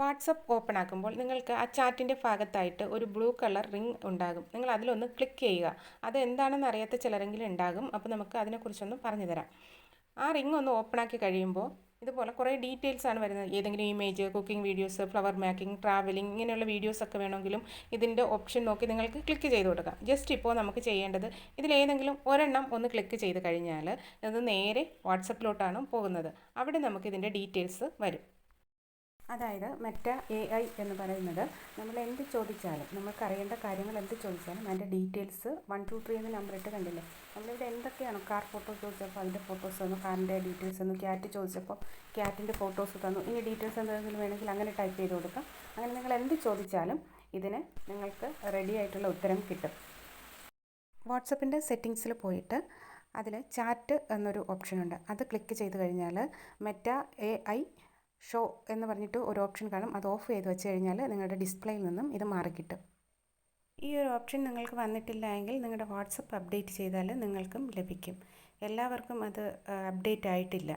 WhatsApp open ആക്കുമ്പോൾ നിങ്ങൾക്ക് ആ ചാറ്റിന്റെ ഭാഗത്തായിട്ട് ഒരു ബ്ലൂ കളർ റിംഗ് ഉണ്ടാകും. നിങ്ങൾ അതിലൊന്ന് ക്ലിക്ക് ചെയ്യുക. അത് എന്താണെന്ന് അറിയാത്ത ചിലരെങ്കിലും ഉണ്ടാകും. അപ്പോൾ നമുക്ക് അതിനെക്കുറിച്ചൊന്ന് പറഞ്ഞു തരാം. ആ റിംഗ് ഒന്ന് ഓപ്പൺ ആക്കി കഴിയുമ്പോൾ ഇതുപോലെ കുറേ ഡീറ്റെയിൽസ് ആണ് വരുന്നത്. ഏതെങ്കിലും image cooking videos flower making travelling ഇങ്ങനെയുള്ള വീഡിയോസ് ഒക്കെ വേണമെങ്കിലും ഇതിന്റെ ഓപ്ഷൻ നോക്കി നിങ്ങൾക്ക് ക്ലിക്ക് ചെയ്ത് കൊടുക്കാം. ജസ്റ്റ് ഇപ്പോൾ നമുക്ക് ചെയ്യേണ്ടത് ഇതിലേതെങ്കിലും ഒരെണ്ണം ഒന്ന് ക്ലിക്ക് ചെയ്ത് കഴിഞ്ഞാൽ ഇത് നേരെ വാട്സപ്പിലോട്ടാണ് പോകുന്നത്. അവിടെ നമുക്ക് ഇതിന്റെ ഡീറ്റെയിൽസ് വരും. അതായത് മെറ്റ എ ഐ എന്ന് പറയുന്നത് നമ്മൾ എന്ത് ചോദിച്ചാലും നമുക്ക് അറിയേണ്ട കാര്യങ്ങൾ എന്ത് ചോദിച്ചാലും അതിന്റെ ഡീറ്റെയിൽസ് വൺ ടു ത്രീ എന്ന നമ്പർ ഇട്ട് കണ്ടില്ലേ? നമ്മളിവിടെ എന്തൊക്കെയാണ് കാർ ഫോട്ടോ ചോദിച്ചപ്പോൾ അതിന്റെ ഫോട്ടോസ് തന്നു കാറിന്റെ ഡീറ്റെയിൽസ് തന്നു ക്യാറ്റ് ചോദിച്ചപ്പോൾ ക്യാറ്റിന്റെ ഫോട്ടോസ് തന്നു ഇനി ഡീറ്റെയിൽസ് എന്തെങ്കിലും വേണമെങ്കിൽ അങ്ങനെ ടൈപ്പ് ചെയ്ത് കൊടുക്കാം. അങ്ങനെ നിങ്ങൾ എന്ത് ചോദിച്ചാലും ഇതിന് നിങ്ങൾക്ക് റെഡി ആയിട്ടുള്ള ഉത്തരം കിട്ടും. വാട്സപ്പിന്റെ സെറ്റിങ്സിൽ പോയിട്ട് അതിൽ ചാറ്റ് എന്നൊരു ഓപ്ഷൻ ഉണ്ട്. അത് ക്ലിക്ക് ചെയ്ത് കഴിഞ്ഞാൽ മെറ്റ എ ഐ ഷോ എന്ന് പറഞ്ഞിട്ട് ഒരു ഓപ്ഷൻ കാണും. അത് ഓഫ് ചെയ്ത് വെച്ച് കഴിഞ്ഞാൽ നിങ്ങളുടെ ഡിസ്പ്ലേയിൽ നിന്നും ഇത് മാറിക്കിട്ടും ഈ ഒരു ഓപ്ഷൻ നിങ്ങൾക്ക് വന്നിട്ടില്ല എങ്കിൽ നിങ്ങളുടെ വാട്സപ്പ് അപ്ഡേറ്റ് ചെയ്താൽ നിങ്ങൾക്കും ലഭിക്കും. എല്ലാവർക്കും അത് അപ്ഡേറ്റ് ആയിട്ടില്ല.